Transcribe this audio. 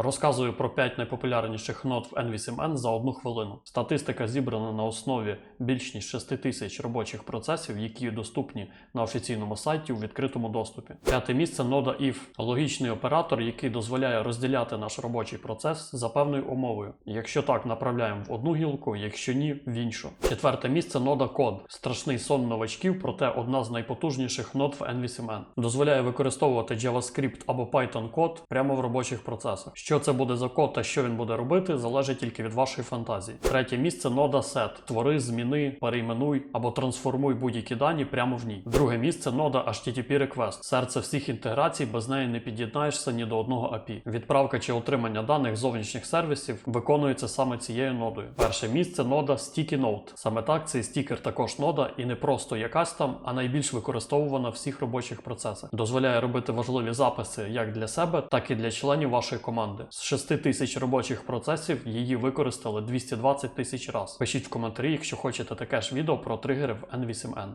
Розказую про 5 найпопулярніших нод в N8N за одну хвилину. Статистика зібрана на основі більш ніж 6 тисяч робочих процесів, які доступні на офіційному сайті у відкритому доступі. П'яте місце нода if – логічний оператор, який дозволяє розділяти наш робочий процес за певною умовою. Якщо так, направляємо в одну гілку, якщо ні, в іншу. Четверте місце нода код. Страшний сон новачків, проте одна з найпотужніших нод в N8N. Дозволяє використовувати JavaScript або Python код прямо в робочих процесах. Що це буде за код та що він буде робити, залежить тільки від вашої фантазії. Третє місце нода set. Твори, зміни, перейменуй або трансформуй будь-які дані прямо в ній. Друге місце нода HTTP Request. Серце всіх інтеграцій, без неї не під'єднаєшся ні до одного API. Відправка чи отримання даних зовнішніх сервісів виконується саме цією нодою. Перше місце нода Sticky Note. Саме так цей стікер також нода і не просто якась там, а найбільш використовувана в всіх робочих процесах. Дозволяє робити важливі записи як для себе, так і для членів вашої команди. З 6 тисяч робочих процесів її використали 220 тисяч раз. Пишіть в коментарі, якщо хочете таке ж відео про тригери в N8N.